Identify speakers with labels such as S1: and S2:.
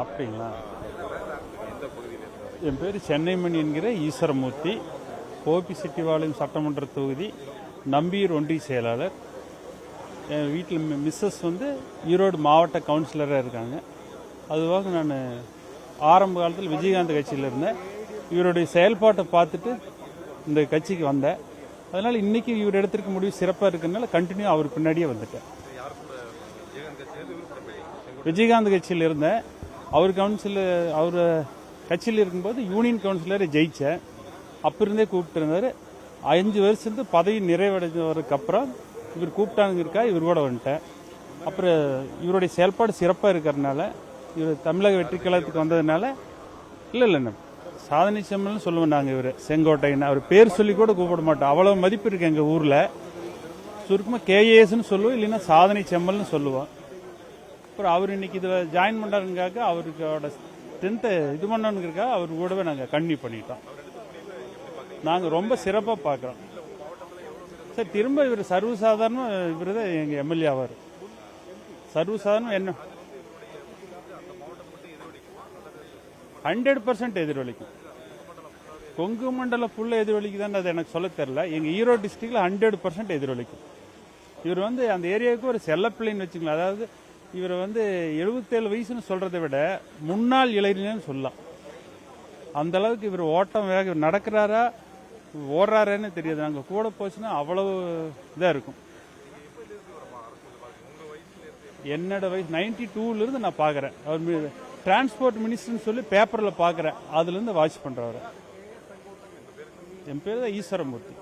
S1: அப்படிங்களா? என் பேர் சென்னைமணி என்கிற ஈஸ்வரமூர்த்தி கோபி செட்டிவாளையம் சட்டமன்ற தொகுதி நம்பியூர் ஒன்றிய செயலாளர். என் வீட்டில் மிஸ்ஸஸ் வந்து ஈரோடு மாவட்ட கவுன்சிலராக இருக்காங்க. அதுவாக நான் ஆரம்ப காலத்தில் விஜயகாந்த் கட்சியில் இருந்தேன். இவருடைய செயல்பாட்டை பார்த்துட்டு இந்த கட்சிக்கு வந்தேன். அதனால் இன்னைக்கு இவர் எடுத்திருக்க முடிவு சிறப்பாக இருக்கிறதுனால கண்டினியூ அவர் பின்னாடியே வந்துட்டேன்.
S2: விஜயகாந்த்
S1: கட்சியில் இருந்தேன். அவர் கவுன்சிலர் அவர் கட்சியில் இருக்கும்போது யூனியன் கவுன்சிலரை ஜெயித்தேன் அப்போ இருந்தே கூப்பிட்டு இருந்தார் அஞ்சு வருஷத்து பதவி நிறைவடைஞ்சவருக்கு அப்புறம் இவர் கூப்பிட்டாங்கருக்கா இவர் கூட வந்துட்டேன். அப்புறம் இவருடைய செயல்பாடு சிறப்பாக இருக்கிறதுனால இவர் தமிழக வெற்றி கழகத்துக்கு வந்ததுனால இல்லை இல்லை சாதனை செம்மல்னு சொல்லுவோம் நாங்கள் இவர் செங்கோட்டைன்னு. அவர் பேர் சொல்லி கூட கூப்பிட மாட்டோம். அவ்வளோ மதிப்பு இருக்குது எங்கள் ஊரில். சுருக்கமாக கேஏஎஸ்ன்னு சொல்லுவோம் இல்லைன்னா சாதனை செம்மல்னு சொல்லுவோம். அப்புறம் அவர் இன்னைக்கு இதில் ஜாயின் பண்ணுறாருங்காக அவருக்கோட ஸ்ட்ரென்த்தை இது பண்ணணுங்கிறக்காக அவர் கூடவே நாங்கள் கன்டினியூ பண்ணிட்டோம். நாங்கள் ரொம்ப சிறப்பாக பார்க்குறோம். சார் திரும்ப இவர் சர்வசாதாரணம் இவர் தான் எங்கள் எம்எல்ஏ ஆவார். சர்வசாதாரணம் என்ன? ஹண்ட்ரட் பர்சன்ட் எதிரொலிக்கும். கொங்கு மண்டலம் ஃபுல்லாக எதிரொலிக்குதான்னு அது எனக்கு சொல்ல தெரில எங்கள் ஈரோடு டிஸ்ட்ரிக்டில் ஹண்ட்ரட் பர்சன்ட் எதிரொலிக்கும். இவர் வந்து அந்த ஏரியாவுக்கு ஒரு செல்லப்பிள்ளைன்னு வச்சுக்கலாம் அதாவது இவரை வந்து எழுபத்தேழு வயசுன்னு சொல்றதை விட முன்னாள் இளைஞர்னு சொல்லலாம். அந்த அளவுக்கு இவர் ஓட்டம் வேக நடக்கிறாரா ஓடுறாரான்னு தெரியாது. நாங்கள் கூட போச்சுன்னா அவ்வளவு இதாக இருக்கும். என்னோட வயசு நைன்டி டூலேருந்து நான் பார்க்குறேன் அவர் டிரான்ஸ்போர்ட் மினிஸ்டர்னு சொல்லி பேப்பரில் பார்க்குறேன் அதுலேருந்து வாட்ச் பண்ணுறவர் என் பேர் தான் ஈஸ்வரமூர்த்தி.